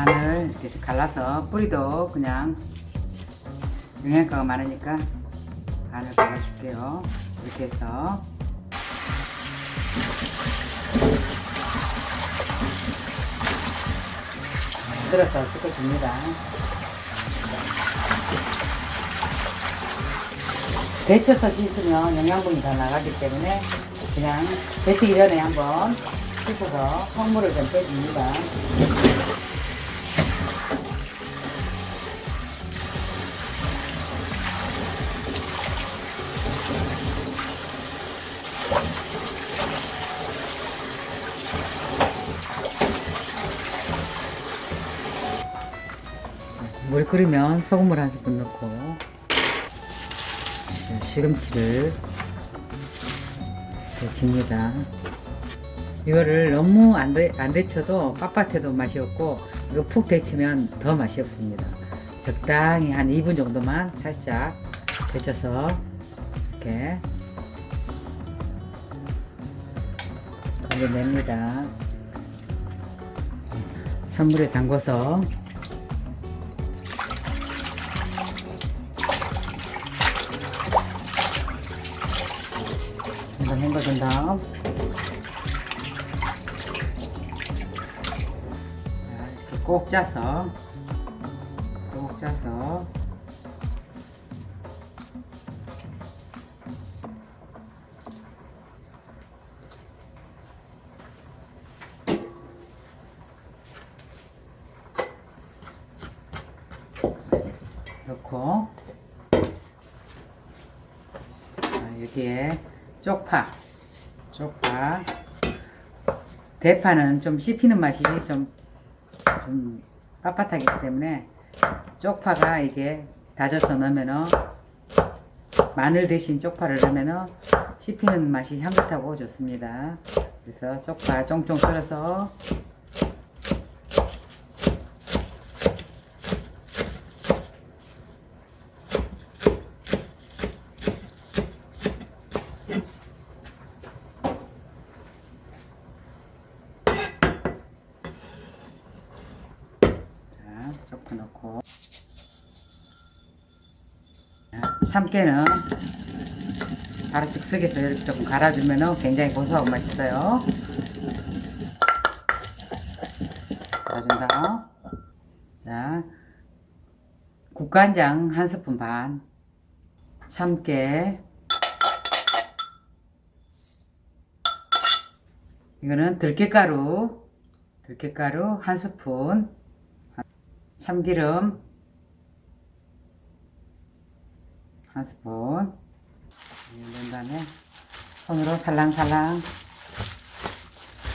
반을 이렇게 갈라서 뿌리도 그냥 영양가가 많으니까 반을 갈라줄게요. 이렇게 해서 만들어서 섞어줍니다. 데쳐서 씻으면 영양분이 더 나가기 때문에 그냥 데치기 전에 한번 씻어서 성물을 좀 빼줍니다. 물 끓으면 소금물 한 스푼 넣고 시- 시금치를 데칩니다. 이거를 너무 안, 데, 안 데쳐도 빳빳해도 맛이 없고 이거 푹 데치면 더 맛이 없습니다. 적당히 한 2분 정도만 살짝 데쳐서 이렇게 건져냅니다. 찬물에 담궈서 헹궈준 다음. 꼭 짜서 꼭 짜서 쪽파 쪽파 대파는 좀 씹히는 맛이 좀, 좀 빳빳하기 때문에 쪽파가 이게 다져서 넣으면은 마늘 대신 쪽파를 넣으면은 씹히는 맛이 향긋하고 좋습니다. 그래서 쪽파 쫑쫑 썰어서 자, 쪽파 넣고 자, 참깨는 바로 즉석에서 이렇게 조금 갈아주면 굉장히 고소하고 맛있어요. 갈아준다. 자, 국간장 한 스푼 반, 참깨, 이거는 들깨가루, 들깨가루 한 스푼, 참기름 한 스푼 넣은 다음에 손으로 살랑살랑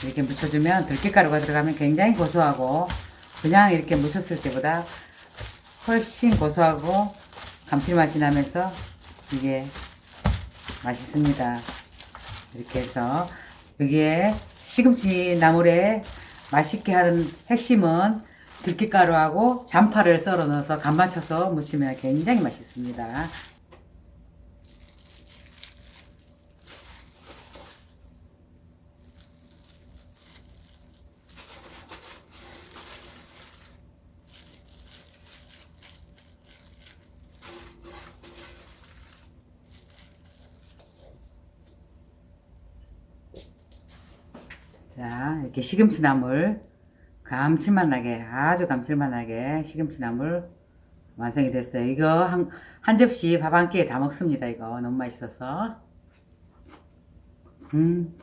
이렇게 묻혀주면 들깨가루가 들어가면 굉장히 고소하고 그냥 이렇게 묻혔을 때보다 훨씬 고소하고 감칠맛이 나면서 이게 맛있습니다. 이렇게 해서 여기에 시금치 나물에 맛있게 하는 핵심은 들깨가루하고 잔파를 썰어 넣어서 간 맞춰서 무치면 굉장히 맛있습니다. 자, 이렇게 시금치 나물 감칠맛 나게 아주 감칠맛 나게 시금치 나물 완성이 됐어요. 이거 한, 한 접시 밥 한 끼에 다 먹습니다. 이거 너무 맛있어서. 음.